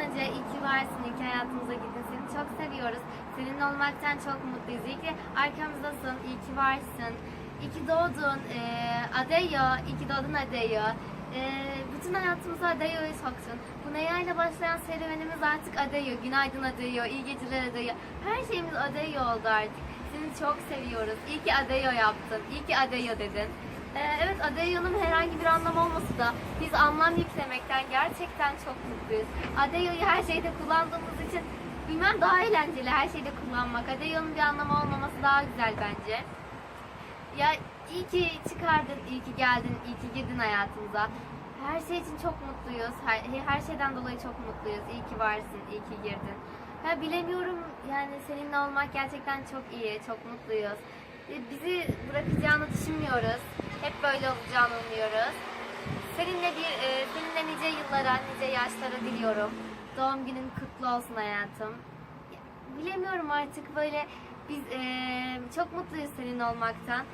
Ece. İyi ki varsın. İyi ki hayatımıza girdin. Seni çok seviyoruz. Seninle olmaktan çok mutluyuz. İyi ki arkamızdasın. İyi ki varsın. İyi ki doğdun. Ee, Adeyo. İyi ki doğdun Adeyo. Ee, bütün hayatımıza Adeyo'yu soktun. Bu Neya başlayan serüvenimiz artık Adeyo. Günaydın Adeyo. İyi geceler Adeyo. Her şeyimiz Adeyo oldu artık. Seni çok seviyoruz. İyi ki Adeyo yaptın. İyi ki Adeyo dedin. Ee, evet Adeyo'nun herhangi bir anlamı olmasa da biz anlam yüklemekten gerçekten çok mutluyuz. Adeyo'yu her şeyde kullandığımız için bilmem daha eğlenceli her şeyde kullanmak. Adeyo'nun bir anlamı olmaması daha güzel bence. Ya iyi ki çıkardın, iyi ki geldin, iyi ki girdin hayatımıza. Her şey için çok mutluyuz. Her, her şeyden dolayı çok mutluyuz. İyi ki varsın, iyi ki girdin. Ya bilemiyorum yani seninle olmak gerçekten çok iyi, çok mutluyuz. E, Bizi bırakacağını düşünmüyoruz. Böyle olacağını umuyoruz. Seninle bir, e, seninle nice yıllara, nice yaşlara diliyorum. Doğum günün kutlu olsun hayatım. Ya, Bilemiyorum artık böyle biz e, çok mutluyuz senin olmaktan.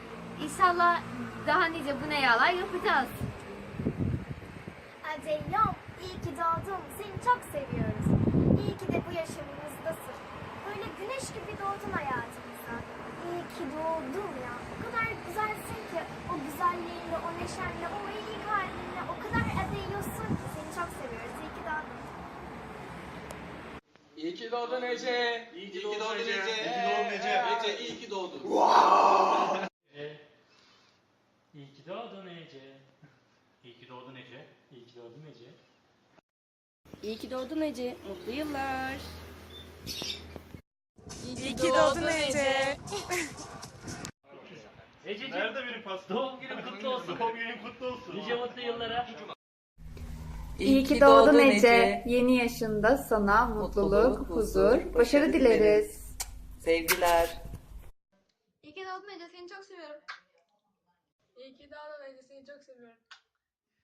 İnşallah daha nice bu neyalar yapacağız. Adelyom, iyi ki doğdun. Seni çok seviyoruz. İyi ki de bu yaşamımızdasın. Böyle güneş gibi doğdun hayatımıza. İyi ki doğdun ya. Ki seni çok seviyoruz. İyi ki doğdun. İyi ki doğdun Ece. İyi ki doğdun Ece. İyi ki Ee, doğdun Ece. Ece iyi ki doğdun. E, İyi ki doğdun Ece. İyi ki doğdun Ece. İyi ki doğdun Ece. İyi ki doğdun Ece. Mutlu yıllar. İyi ki doğdun Ece. Ececiğim. Nerede benim pasta? Doğum günün kutlu olsun. Doğum günün kutlu olsun. Nice mutlu yıllara. İyi ki doğdun Ece. Yeni yaşında sana mutluluk, huzur, başarı dileriz. Sevgiler. İyi ki doğdun Ece. Seni çok seviyorum. İyi ki doğdun Ece. Seni çok seviyorum.